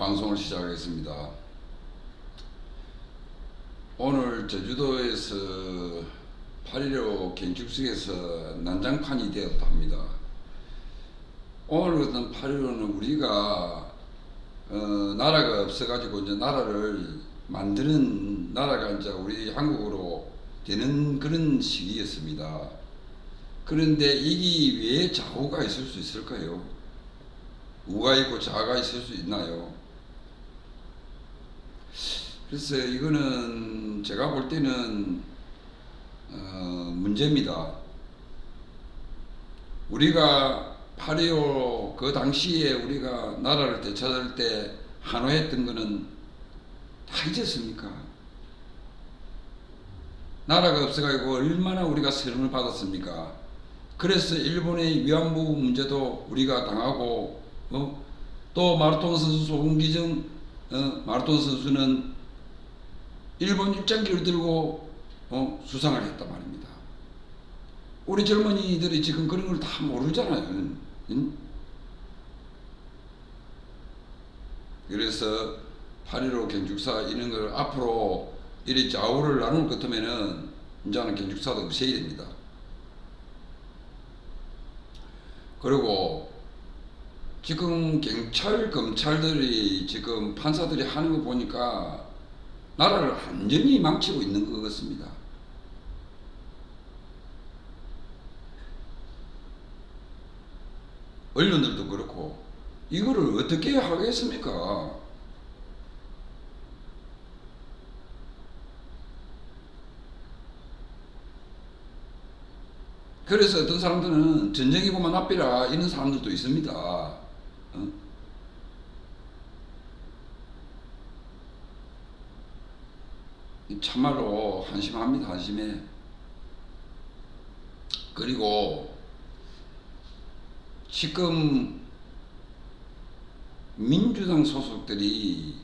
방송을 시작하겠습니다. 오늘 제주도에서 8.15 建築속에서 난장판이 되었다 합니다. 오늘 같은 8.15는 우리가 어, 나라가 없어가지고 이제 나라를 만드는 나라가 이제 우리 한국으로 되는 그런 시기였습니다. 그런데 이게 왜 좌우가 있을 수 있을까요? 우가 있고 자가 있을 수 있나요? 그래서 이거는 제가 볼 때는 어, 문제입니다. 우리가 8.25그 당시에 우리가 나라를 되찾을 때 한호했던 거는 다 잊었습니까? 나라가 없어가지고 얼마나 우리가 세금을 받았습니까? 그래서 일본의 위안부 문제도 우리가 당하고 어? 또 마라톤 선수 소금기정 어? 마라톤 선수는 일본 입장기를 들고 어, 수상을 했단 말입니다. 우리 젊은이들이 지금 그런 걸 다 모르잖아요. 응? 그래서 8.15 경축사 이런 걸 앞으로 이리 좌우를 나눌 것 같으면은 이제는 경축사도 없애야 됩니다. 그리고 지금 경찰, 검찰들이 지금 판사들이 하는 거 보니까 나라를 완전히 망치고 있는 것 같습니다. 언론들도 그렇고 이거를 어떻게 하겠습니까? 그래서 어떤 사람들은 전쟁이고만 앞이라 이런 사람들도 있습니다. 어? 참말로 한심합니다, 한심해. 그리고 지금 민주당 소속들이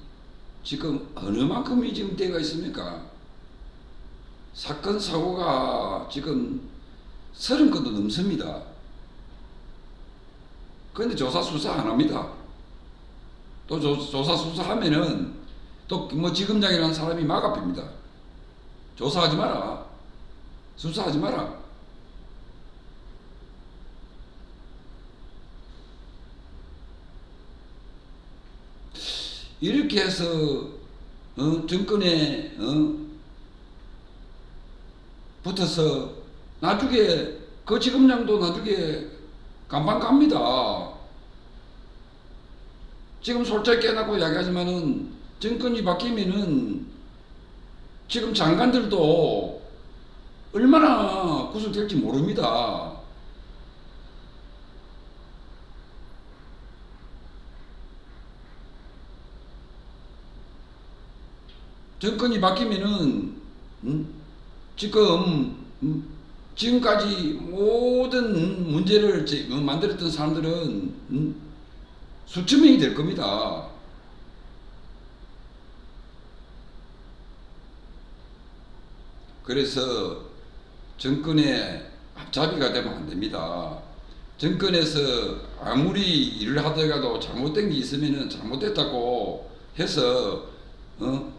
지금 어느 만큼이 지금 때가 있습니까? 사건 사고가 지금 서른 건도 넘습니다. 그런데 조사 수사 안 합니다. 또 조, 조사 수사하면은 또 뭐 지검장이라는 사람이 막아핍니다. 조사하지 마라. 수사하지 마라. 이렇게 해서 어, 정권에 어, 붙어서 나중에 그 지검장도 나중에 간판 갑니다. 지금 솔직히 깨닫고 이야기하지만은 정권이 바뀌면은 지금 장관들도 얼마나 구속될지 모릅니다. 정권이 바뀌면은 음, 지금 음, 지금까지 모든 문제를 제- 어, 만들었던 사람들은 음, 수천 명이 될 겁니다. 그래서 정권의 앞잡이가 되면 안 됩니다. 정권에서 아무리 일을 하다가도 잘못된 게 있으면은 잘못됐다고 해서 어?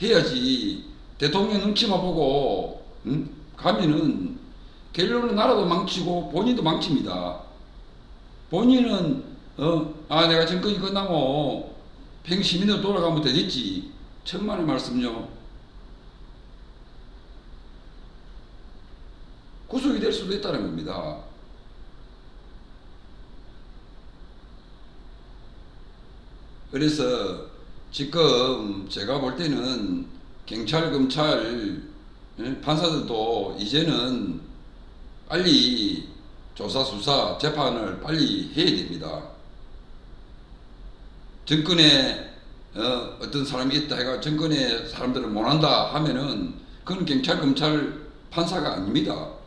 해야지 대통령 눈치만 보고 응? 가면은 결론은 나라도 망치고 본인도 망칩니다. 본인은 어, 아 내가 정권이 끝나고 평시민으로 돌아가면 되겠지. 천만의 말씀요. 구속이 될 수도 있다는 겁니다. 그래서 지금 제가 볼 때는 경찰, 검찰, 예, 판사들도 이제는 빨리 조사, 수사, 재판을 빨리 해야 됩니다. 정권에 어, 어떤 사람이 있다 해가 정권에 사람들을 못한다 하면은 그건 경찰, 검찰, 판사가 아닙니다.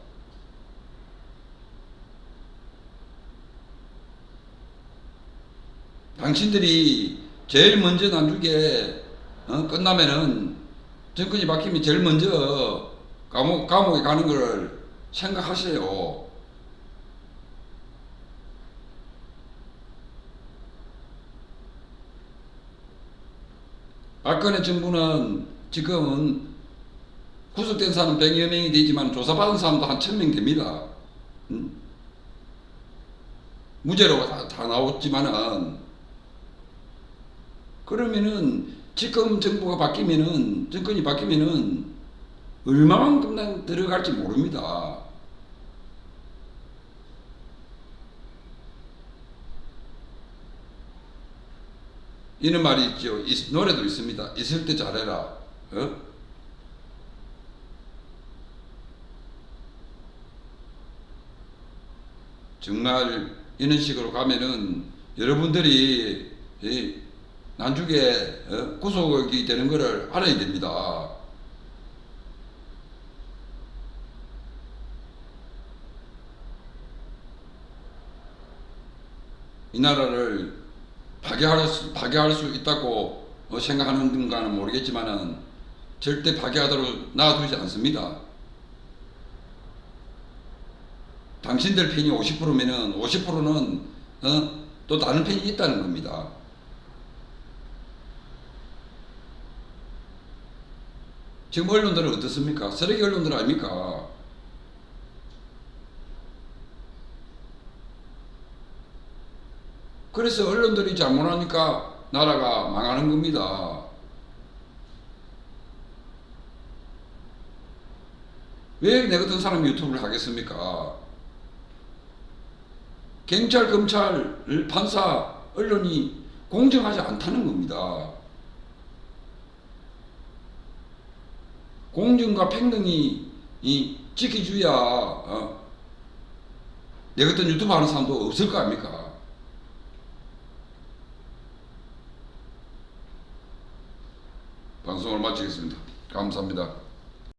당신들이 제일 먼저 나중에 어, 끝나면은 정권이 바뀌면 제일 먼저 감옥, 감옥에 가는 걸 생각하세요. 박근혜 정부는 지금은 구속된 사람 100여 명이 되지만 조사받은 사람도 한 1000명 됩니다. 음? 무죄로 다, 다 나왔지만은 그러면은 지금 정부가 바뀌면은 정권이 바뀌면은 얼마만큼 들어갈지 모릅니다. 이런 말이 있죠. 있- 노래도 있습니다. 있을 때 잘해라. 어? 정말 이런 식으로 가면은 여러분들이 이 나중에 어? 구속이 되는 것을 알아야 됩니다. 이 나라를 파괴할 수, 파괴할 수 있다고 어, 생각하는 건가는 모르겠지만은 절대 파괴하도록 놔두지 않습니다. 당신들 편이 50%면은 50%는 어, 또 다른 편이 있다는 겁니다. 지금 언론들은 어떻습니까? 쓰레기 언론들 아닙니까? 그래서 언론들이 잘못하니까 나라가 망하는 겁니다. 왜 내 같은 사람이 유튜브를 하겠습니까? 경찰, 검찰, 판사, 언론이 공정하지 않다는 겁니다. 공정과 평등이 이 지켜줘야 어, 내 같은 유튜브 하는 사람도 없을 거 아닙니까? 방송을 마치겠습니다. 감사합니다.